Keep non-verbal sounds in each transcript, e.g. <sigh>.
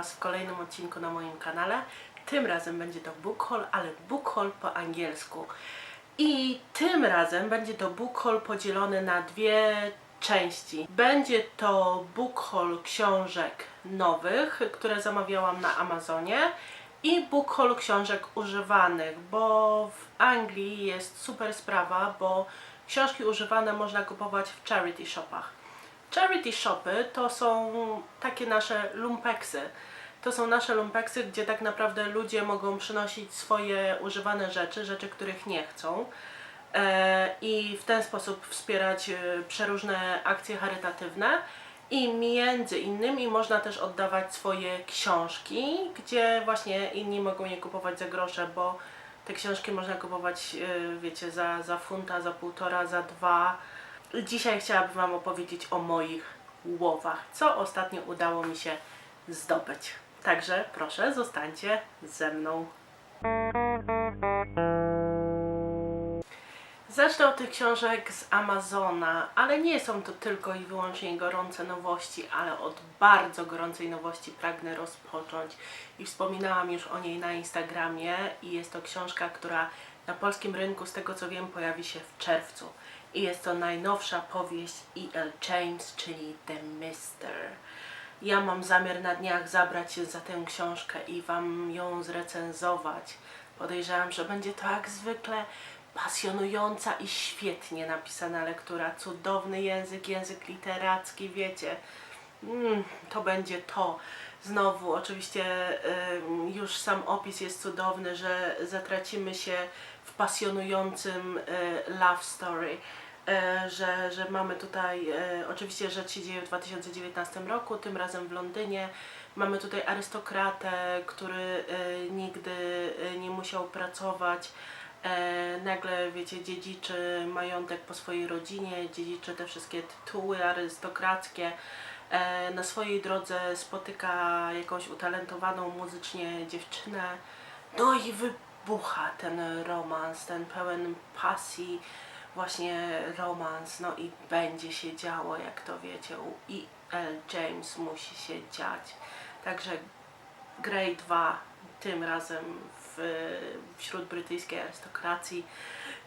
Was w kolejnym odcinku na moim kanale. Tym razem będzie to book haul, ale book haul po angielsku. I tym razem będzie to book haul podzielony na dwie części. Będzie to book haul książek nowych, które zamawiałam na Amazonie i book haul książek używanych, bo w Anglii jest super sprawa, bo książki używane można kupować w charity shopach. Charity shopy to są takie nasze lumpeksy. To są nasze lumpeksy, gdzie tak naprawdę ludzie mogą przynosić swoje używane rzeczy, rzeczy, których nie chcą. E, I w ten sposób wspierać e, przeróżne akcje charytatywne. I między innymi można też oddawać swoje książki, gdzie właśnie inni mogą je kupować za grosze, bo te książki można kupować, e, wiecie, za, za funta, za półtora, za dwa. Dzisiaj chciałabym Wam opowiedzieć o moich łowach, co ostatnio udało mi się zdobyć. Także proszę, zostańcie ze mną. Zacznę od tych książek z Amazona, ale nie są to tylko i wyłącznie gorące nowości, ale od bardzo gorącej nowości pragnę rozpocząć. I wspominałam już o niej na Instagramie i jest to książka, która na polskim rynku, z tego co wiem, pojawi się w czerwcu. I jest to najnowsza powieść E.L. James, czyli The Mister. Ja mam zamiar na dniach zabrać się za tę książkę i Wam ją zrecenzować. Podejrzewam, że będzie to jak zwykle pasjonująca i świetnie napisana lektura. Cudowny język, język literacki, wiecie. Mm, to będzie to. Znowu, oczywiście już sam opis jest cudowny, że zatracimy się w pasjonującym y, love story. E, że, że mamy tutaj, e, oczywiście rzecz się dzieje w 2019 roku, tym razem w Londynie. Mamy tutaj arystokratę, który e, nigdy e, nie musiał pracować. E, nagle, wiecie, dziedziczy majątek po swojej rodzinie, dziedziczy te wszystkie tytuły arystokrackie. E, na swojej drodze spotyka jakąś utalentowaną muzycznie dziewczynę. No i wybucha ten romans, ten pełen pasji, właśnie romans, no i będzie się działo, jak to wiecie, u E.L. James musi się dziać. Także Grey 2 tym razem w, wśród brytyjskiej arystokracji.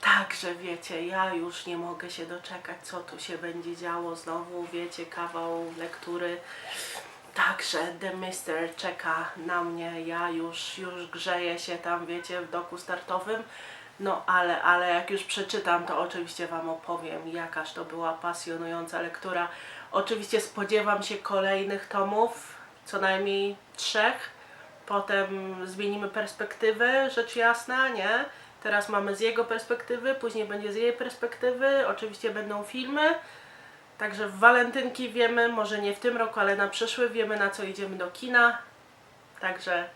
Także wiecie, ja już nie mogę się doczekać, co tu się będzie działo. Znowu, wiecie, kawał lektury. Także The Mister czeka na mnie. Ja już, już grzeję się tam, wiecie, w doku startowym. No ale, ale jak już przeczytam, to oczywiście Wam opowiem, jakaż to była pasjonująca lektura. Oczywiście spodziewam się kolejnych tomów, co najmniej trzech. Potem zmienimy perspektywę, rzecz jasna, nie? Teraz mamy z jego perspektywy, później będzie z jej perspektywy. Oczywiście będą filmy. Także w walentynki wiemy, może nie w tym roku, ale na przyszły wiemy na co idziemy do kina. Także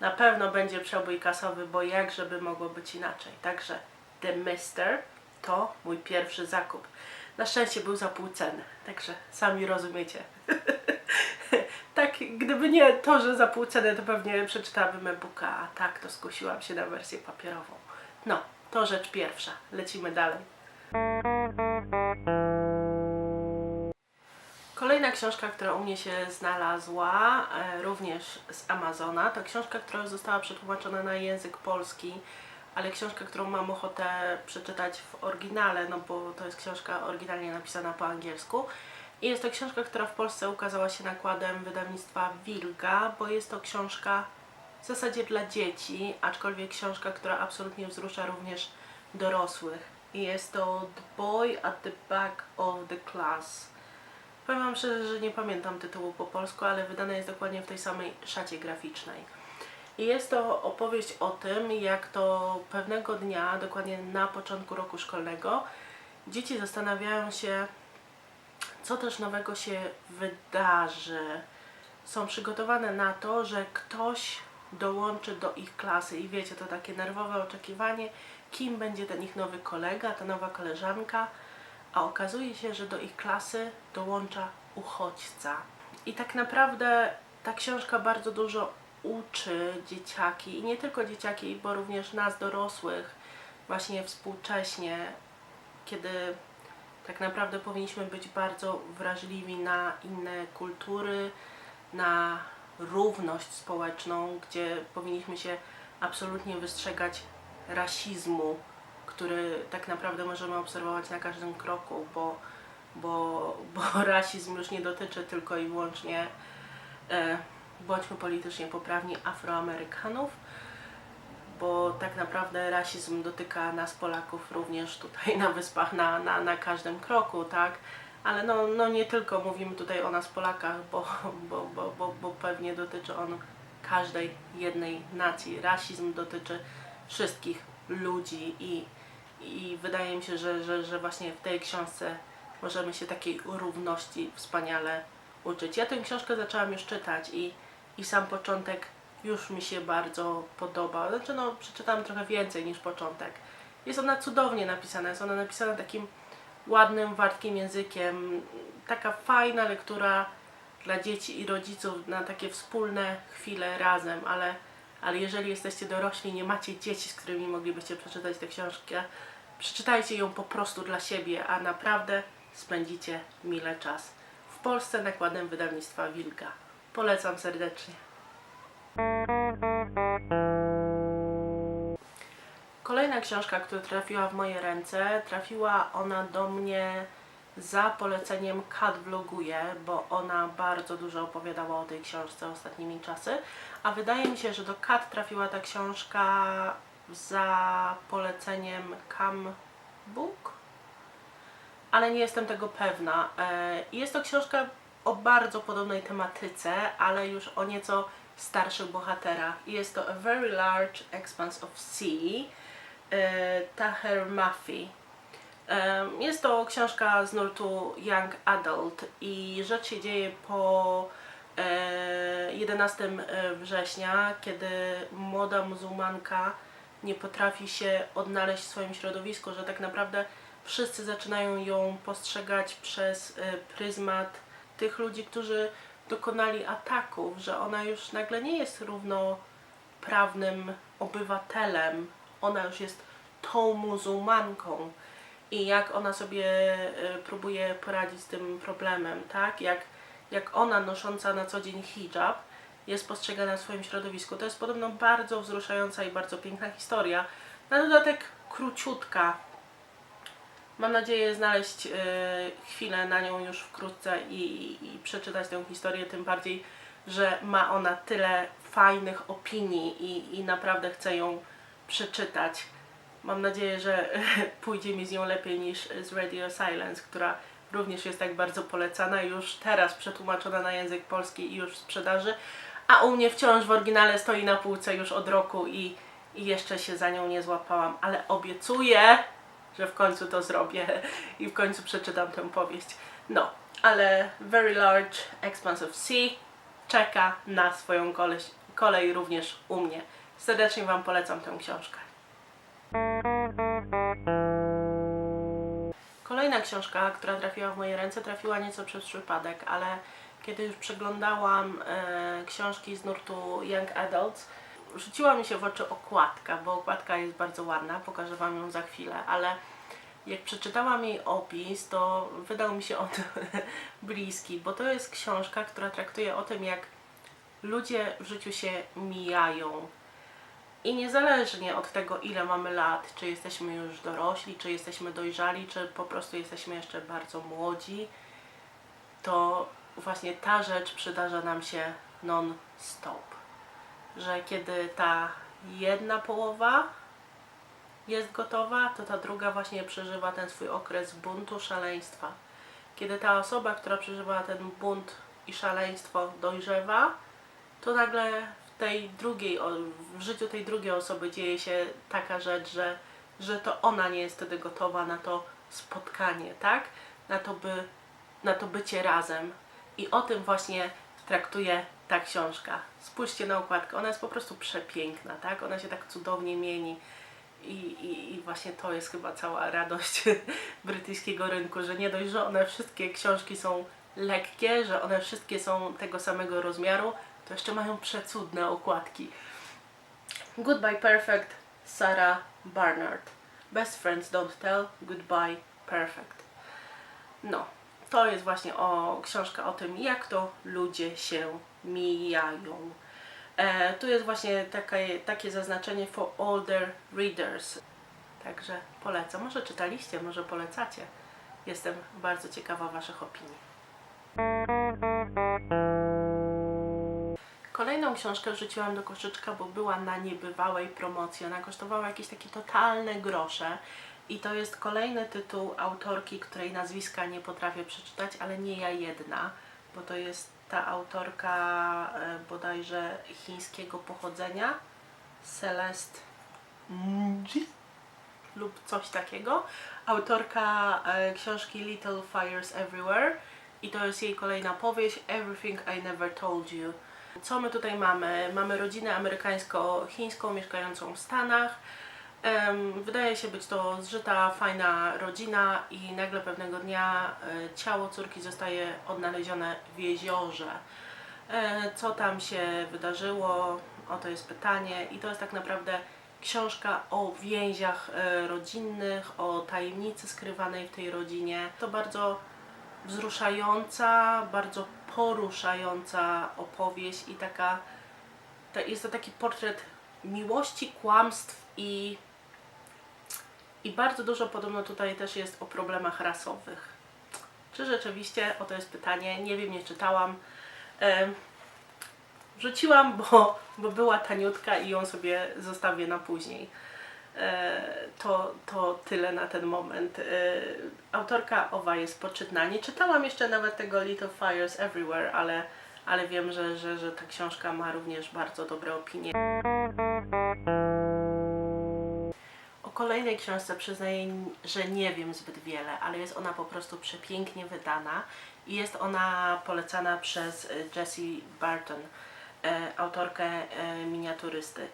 na pewno będzie przebój kasowy, bo jak żeby mogło być inaczej. Także The Mister to mój pierwszy zakup. Na szczęście był za pół ceny, także sami rozumiecie. <laughs> tak, gdyby nie to, że za pół ceny, to pewnie przeczytałabym e-booka, a tak to skusiłam się na wersję papierową. No, to rzecz pierwsza. Lecimy dalej. Kolejna książka, która u mnie się znalazła, e, również z Amazona, to książka, która została przetłumaczona na język polski, ale książka, którą mam ochotę przeczytać w oryginale, no bo to jest książka oryginalnie napisana po angielsku. I jest to książka, która w Polsce ukazała się nakładem wydawnictwa Wilga, bo jest to książka zasadzie dla dzieci, aczkolwiek książka, która absolutnie wzrusza również dorosłych. I jest to The Boy at the Back of the Class. Powiem Wam szczerze, że nie pamiętam tytułu po polsku, ale wydane jest dokładnie w tej samej szacie graficznej. I jest to opowieść o tym, jak to pewnego dnia, dokładnie na początku roku szkolnego, dzieci zastanawiają się, co też nowego się wydarzy. Są przygotowane na to, że ktoś dołączy do ich klasy i wiecie, to takie nerwowe oczekiwanie, kim będzie ten ich nowy kolega, ta nowa koleżanka, a okazuje się, że do ich klasy dołącza uchodźca. I tak naprawdę ta książka bardzo dużo uczy dzieciaki i nie tylko dzieciaki, bo również nas dorosłych, właśnie współcześnie, kiedy tak naprawdę powinniśmy być bardzo wrażliwi na inne kultury, na równość społeczną, gdzie powinniśmy się absolutnie wystrzegać rasizmu, który tak naprawdę możemy obserwować na każdym kroku, bo, bo, bo <laughs> rasizm już nie dotyczy tylko i wyłącznie, e, bądźmy politycznie poprawni, Afroamerykanów, bo tak naprawdę rasizm dotyka nas Polaków również tutaj na wyspach, na, na, na każdym kroku, tak? Ale no, no nie tylko mówimy tutaj o nas Polakach, bo, bo, bo, bo, bo pewnie dotyczy on każdej jednej nacji. Rasizm dotyczy wszystkich ludzi i, i wydaje mi się, że, że, że właśnie w tej książce możemy się takiej równości wspaniale uczyć. Ja tę książkę zaczęłam już czytać i, i sam początek już mi się bardzo podoba. Znaczy no, przeczytałam trochę więcej niż początek. Jest ona cudownie napisana, jest ona napisana takim ładnym, wartkim językiem. Taka fajna lektura dla dzieci i rodziców na takie wspólne chwile razem, ale, ale jeżeli jesteście dorośli, nie macie dzieci, z którymi moglibyście przeczytać tę książkę, przeczytajcie ją po prostu dla siebie, a naprawdę spędzicie mile czas. W Polsce nakładem wydawnictwa Wilga. Polecam serdecznie. Kolejna książka, która trafiła w moje ręce, trafiła ona do mnie za poleceniem Kat Vloguje, bo ona bardzo dużo opowiadała o tej książce ostatnimi czasy, a wydaje mi się, że do Kat trafiła ta książka za poleceniem Cam Book, ale nie jestem tego pewna. E, Jest to książka o bardzo podobnej tematyce, ale już o nieco starszych bohaterach. Jest to A Very Large Expanse of Sea Taher Mafi. Em, Jest to książka z nurtu Young Adult i rzecz się dzieje po e, 11 września, kiedy młoda muzułmanka nie potrafi się odnaleźć w swoim środowisku, że tak naprawdę wszyscy zaczynają ją postrzegać przez e, pryzmat tych ludzi, którzy dokonali ataków, że ona już nagle nie jest równoprawnym obywatelem, ona już jest tą muzułmanką i jak ona sobie e, próbuje poradzić z tym problemem, tak? Jak, jak ona nosząca na co dzień hijab jest postrzegana w swoim środowisku. To jest podobno bardzo wzruszająca i bardzo piękna historia. Na dodatek króciutka. Mam nadzieję znaleźć e, chwilę na nią już wkrótce i, i przeczytać tę historię, tym bardziej, że ma ona tyle fajnych opinii i, i naprawdę chcę ją przeczytać. Mam nadzieję, że <laughs> pójdzie mi z nią lepiej niż z Radio Silence, która również jest tak bardzo polecana, już teraz przetłumaczona na język polski i już w sprzedaży, a u mnie wciąż w oryginale stoi na półce już od roku i, i jeszcze się za nią nie złapałam, ale obiecuję, że w końcu to zrobię <laughs> i w końcu przeczytam tę powieść. No, ale Very Large Expanse of Sea czeka na swoją kolej, kolej również u mnie. Serdecznie Wam polecam tę książkę. Kolejna książka, która trafiła w moje ręce, trafiła nieco przez przypadek, ale kiedy już przeglądałam e, książki z nurtu Young Adults, rzuciła mi się w oczy okładka, bo okładka jest bardzo ładna, pokażę Wam ją za chwilę, ale jak przeczytałam jej opis, to wydał mi się on <laughs> bliski, bo to jest książka, która traktuje o tym, jak ludzie w życiu się mijają. I niezależnie od tego, ile mamy lat, czy jesteśmy już dorośli, czy jesteśmy dojrzali, czy po prostu jesteśmy jeszcze bardzo młodzi, to właśnie ta rzecz przydarza nam się non-stop. Że kiedy ta jedna połowa jest gotowa, to ta druga właśnie przeżywa ten swój okres buntu, szaleństwa. Kiedy ta osoba, która przeżywa ten bunt i szaleństwo dojrzewa, to nagle tej drugiej, w życiu tej drugiej osoby dzieje się taka rzecz, że, że to ona nie jest wtedy gotowa na to spotkanie, tak? Na to, by, na to bycie razem. I o tym właśnie traktuje ta książka. Spójrzcie na okładkę, ona jest po prostu przepiękna, tak? Ona się tak cudownie mieni. I, i, I właśnie to jest chyba cała radość <laughs> brytyjskiego rynku, że nie dość, że one wszystkie książki są lekkie, że one wszystkie są tego samego rozmiaru, to jeszcze mają przecudne okładki. Goodbye Perfect, Sarah Barnard. Best friends don't tell, goodbye perfect. No, to jest właśnie o książka o tym, jak to ludzie się mijają. E, tu jest właśnie takie, takie zaznaczenie for older readers. Także polecam. Może czytaliście, może polecacie. Jestem bardzo ciekawa Waszych opinii. Kolejną książkę wrzuciłam do koszyczka, bo była na niebywałej promocji. Ona kosztowała jakieś takie totalne grosze. I to jest kolejny tytuł autorki, której nazwiska nie potrafię przeczytać, ale nie ja jedna, bo to jest ta autorka e, bodajże chińskiego pochodzenia, Celeste Ng lub coś takiego. Autorka e, książki Little Fires Everywhere i to jest jej kolejna powieść Everything I Never Told You. Co my tutaj mamy? Mamy rodzinę amerykańsko-chińską mieszkającą w Stanach. Wydaje się być to zżyta, fajna rodzina i nagle pewnego dnia e, ciało córki zostaje odnalezione w jeziorze. E, Co tam się wydarzyło? O to jest pytanie i to jest tak naprawdę książka o więziach e, rodzinnych, o tajemnicy skrywanej w tej rodzinie. To bardzo wzruszająca, bardzo poruszająca opowieść i taka jest to taki portret miłości, kłamstw i i bardzo dużo podobno tutaj też jest o problemach rasowych. Czy rzeczywiście? O to jest pytanie. Nie wiem, nie czytałam. Em, Wrzuciłam, bo, bo była taniutka i ją sobie zostawię na później. E, To, to tyle na ten moment. E, Autorka owa jest poczytna. Nie czytałam jeszcze nawet tego Little Fires Everywhere, ale, ale wiem, że, że, że ta książka ma również bardzo dobre opinie. O kolejnej książce przyznaję, że nie wiem zbyt wiele, ale jest ona po prostu przepięknie wydana i jest ona polecana przez Jessie Barton, e, autorkę miniaturysty.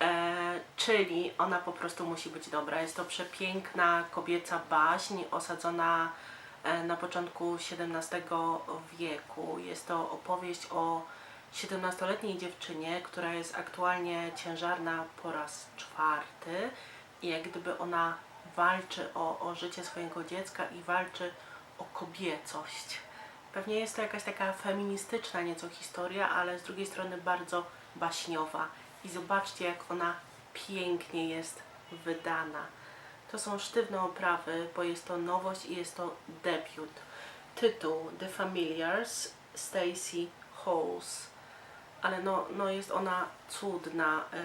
E, czyli ona po prostu musi być dobra. Jest to przepiękna kobieca baśń osadzona e, na początku XVII wieku. Jest to opowieść o 17-letniej dziewczynie, która jest aktualnie ciężarna po raz czwarty i jak gdyby ona walczy o, o życie swojego dziecka i walczy o kobiecość. Pewnie jest to jakaś taka feministyczna nieco historia, ale z drugiej strony bardzo baśniowa. I zobaczcie, jak ona pięknie jest wydana. To są sztywne oprawy, bo jest to nowość i jest to debiut. Tytuł The Familiars Stacey Halls. Ale no, no jest ona cudna. E,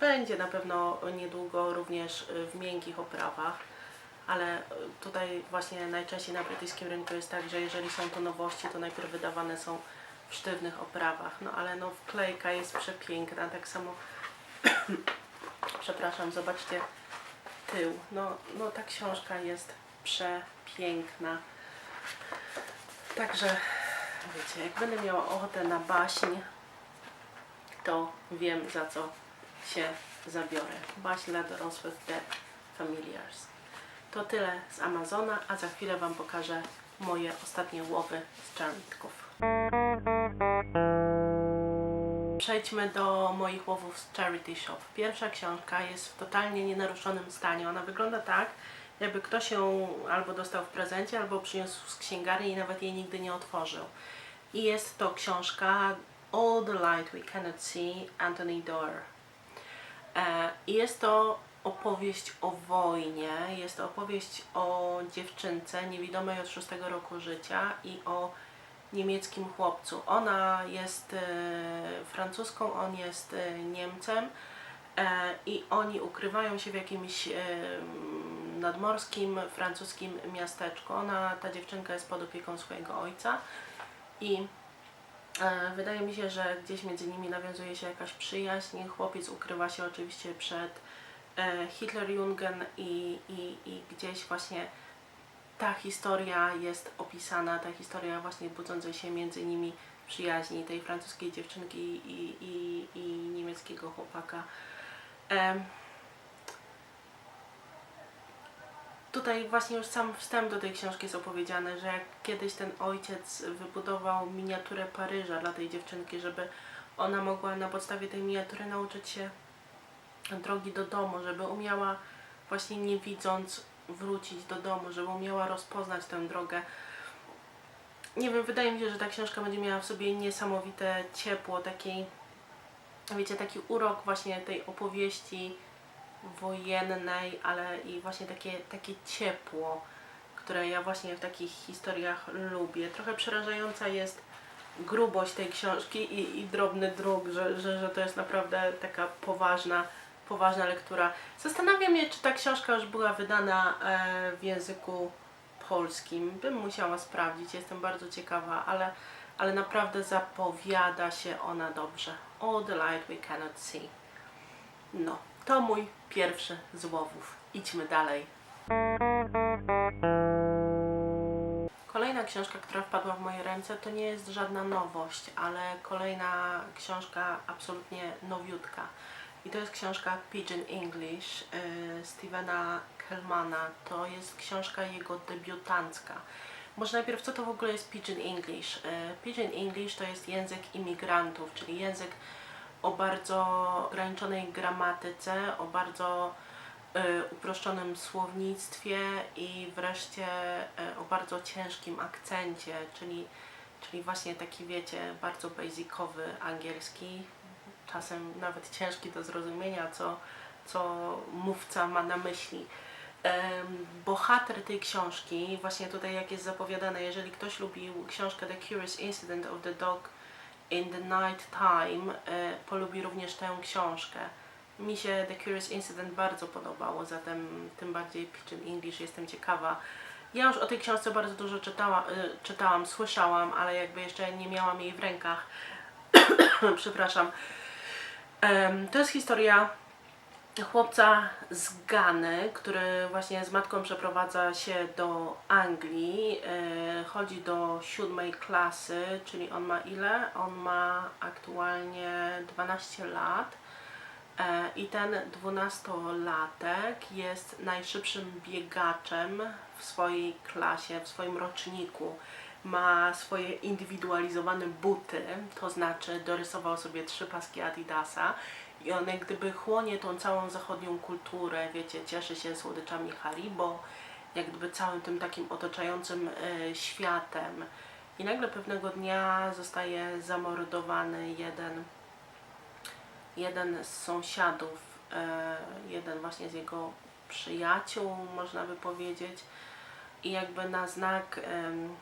Będzie na pewno niedługo również w miękkich oprawach ale tutaj właśnie najczęściej na brytyjskim rynku jest tak, że jeżeli są to nowości, to najpierw wydawane są w sztywnych oprawach. No ale no wklejka jest przepiękna, tak samo <coughs> przepraszam, zobaczcie tył. No, no ta książka jest przepiękna. Także wiecie, jak będę miała ochotę na baśń, to wiem za co się zabiorę. Baśń dla dorosłych The Familiars. To tyle z Amazona, a za chwilę Wam pokażę moje ostatnie łowy z czarnitków. Przejdźmy do moich łowów z Charity Shop. Pierwsza książka jest w totalnie nienaruszonym stanie. Ona wygląda tak, jakby ktoś ją albo dostał w prezencie, albo przyniósł z księgarni i nawet jej nigdy nie otworzył. I jest to książka All the Light We Cannot See, Anthony Doerr. E, I jest to opowieść o wojnie, jest to opowieść o dziewczynce niewidomej od szóstego roku życia i o niemieckim chłopcu. Ona jest e, francuską, on jest e, Niemcem e, i oni ukrywają się w jakimś nadmorskim francuskim miasteczku. Ona, ta dziewczynka jest pod opieką swojego ojca i Wydaje mi się, że gdzieś między nimi nawiązuje się jakaś przyjaźń. Chłopiec ukrywa się oczywiście przed Hitlerjungen i, i, i gdzieś właśnie ta historia jest opisana, ta historia właśnie budzącej się między nimi przyjaźni tej francuskiej dziewczynki i, i, i niemieckiego chłopaka. Em, Tutaj właśnie już sam wstęp do tej książki jest opowiedziany, że jak kiedyś ten ojciec wybudował miniaturę Paryża dla tej dziewczynki, żeby ona mogła na podstawie tej miniatury nauczyć się drogi do domu, żeby umiała właśnie nie widząc wrócić do domu, żeby umiała rozpoznać tę drogę. nie wiem, wydaje mi się, że ta książka będzie miała w sobie niesamowite ciepło, taki, wiecie, taki urok właśnie tej opowieści wojennej, ale i właśnie takie, takie ciepło, które ja właśnie w takich historiach lubię. Trochę przerażająca jest grubość tej książki i, i drobny druk, że, że, że to jest naprawdę taka poważna, poważna lektura. Zastanawiam się, czy ta książka już była wydana e, w języku polskim. Bym musiała sprawdzić, jestem bardzo ciekawa, ale, ale naprawdę zapowiada się ona dobrze. All the light we cannot see. No, to mój pierwszy z łowów. Idźmy dalej. Kolejna książka, która wpadła w moje ręce, to nie jest żadna nowość, ale kolejna książka absolutnie nowiutka. I to jest książka Pigeon English yy, Stevena Kellmana. To jest książka jego debiutancka. Może najpierw, co to w ogóle jest Pigeon English? Yy, Pigeon English to jest język imigrantów, czyli język o bardzo ograniczonej gramatyce, o bardzo y, uproszczonym słownictwie i wreszcie y, o bardzo ciężkim akcencie, czyli, czyli właśnie taki, wiecie, bardzo basicowy angielski, czasem nawet ciężki do zrozumienia, co, co mówca ma na myśli. Bohater tej książki, właśnie tutaj jak jest zapowiadane, jeżeli ktoś lubił książkę The Curious Incident of the Dog in the Night Time, e, polubi również tę książkę. Mi się The Curious Incident bardzo podobało, zatem tym bardziej Pigeon English jestem ciekawa. Ja już o tej książce bardzo dużo czytała, y, czytałam, słyszałam, ale jakby jeszcze nie miałam jej w rękach. <coughs> Przepraszam. To jest historia chłopca z Gany, który właśnie z matką przeprowadza się do Anglii. E, chodzi do siódmej klasy, czyli on ma ile? On ma aktualnie 12 lat. E, I ten dwunastolatek jest najszybszym biegaczem w swojej klasie, w swoim roczniku. Ma swoje indywidualizowane buty, to znaczy dorysował sobie trzy paski Adidasa i on jak gdyby chłonie tą całą zachodnią kulturę, wiecie, cieszy się słodyczami Haribo, jak gdyby całym tym takim otaczającym e, światem. I nagle pewnego dnia zostaje zamordowany jeden jeden z sąsiadów, e, jeden właśnie z jego przyjaciół, można by powiedzieć, i jakby na znak, em,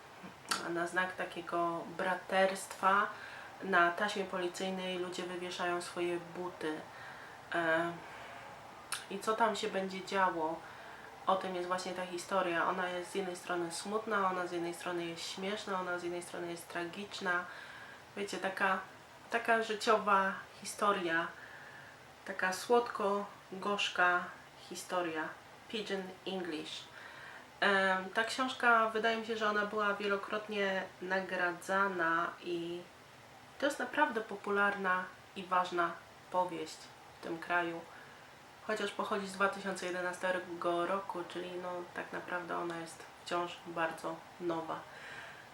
na znak takiego braterstwa na taśmie policyjnej ludzie wywieszają swoje buty. E, I co tam się będzie działo? O tym jest właśnie ta historia. Ona jest z jednej strony smutna, ona z jednej strony jest śmieszna, ona z jednej strony jest tragiczna. Wiecie, taka, taka życiowa historia, taka słodko-gorzka historia. Pigeon English. Ta książka, wydaje mi się, że ona była wielokrotnie nagradzana i to jest naprawdę popularna i ważna powieść w tym kraju. Chociaż pochodzi z 2011 roku, czyli no tak naprawdę ona jest wciąż bardzo nowa.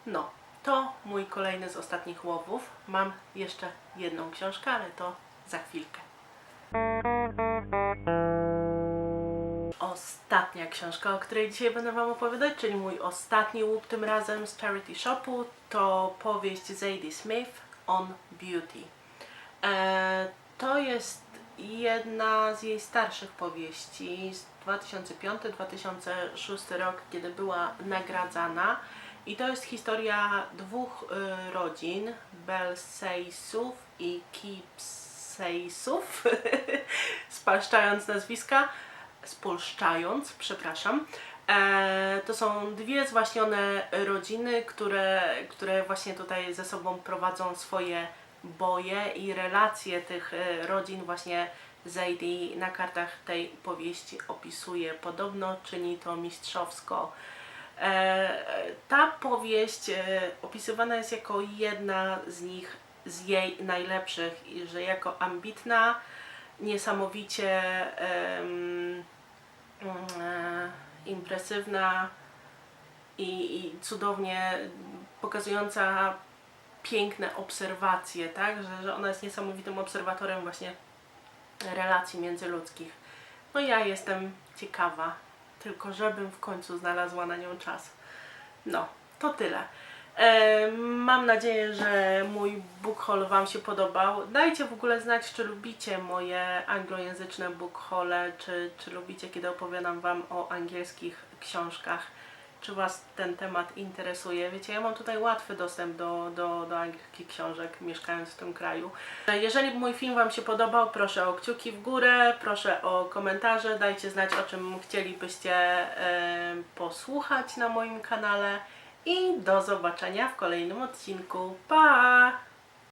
No, to mój kolejny z ostatnich łowów. Mam jeszcze jedną książkę, ale to za chwilkę. Ostatnia książka, o której dzisiaj będę Wam opowiadać, czyli mój ostatni łup tym razem z Charity Shopu, to powieść Zadie Smith On Beauty. E, to jest jedna z jej starszych powieści z 2005-2006 rok, kiedy była nagradzana. I to jest historia dwóch y, rodzin, Belsaysów i Kipsaysów, <laughs> spalszczając nazwiska, spolszczając, przepraszam. E, to są dwie zwaśnione rodziny, które, które właśnie tutaj ze sobą prowadzą swoje boje i relacje tych e, rodzin właśnie Zadie na kartach tej powieści opisuje. Podobno czyni to mistrzowsko. E, ta powieść opisywana jest jako jedna z nich, z jej najlepszych, i że jako ambitna, niesamowicie e, impresywna i, i cudownie pokazująca piękne obserwacje, tak? Że, że ona jest niesamowitym obserwatorem właśnie relacji międzyludzkich. No ja jestem ciekawa, tylko żebym w końcu znalazła na nią czas. No, to tyle. E, Mam nadzieję, że mój book haul Wam się podobał. Dajcie w ogóle znać, czy lubicie moje anglojęzyczne book haule, czy, czy lubicie, kiedy opowiadam Wam o angielskich książkach. Czy Was ten temat interesuje? Wiecie, ja mam tutaj łatwy dostęp do, do, do angielskich książek, mieszkając w tym kraju. Jeżeli mój film Wam się podobał, proszę o kciuki w górę, proszę o komentarze, dajcie znać, o czym chcielibyście e, posłuchać na moim kanale. I do zobaczenia w kolejnym odcinku. Pa!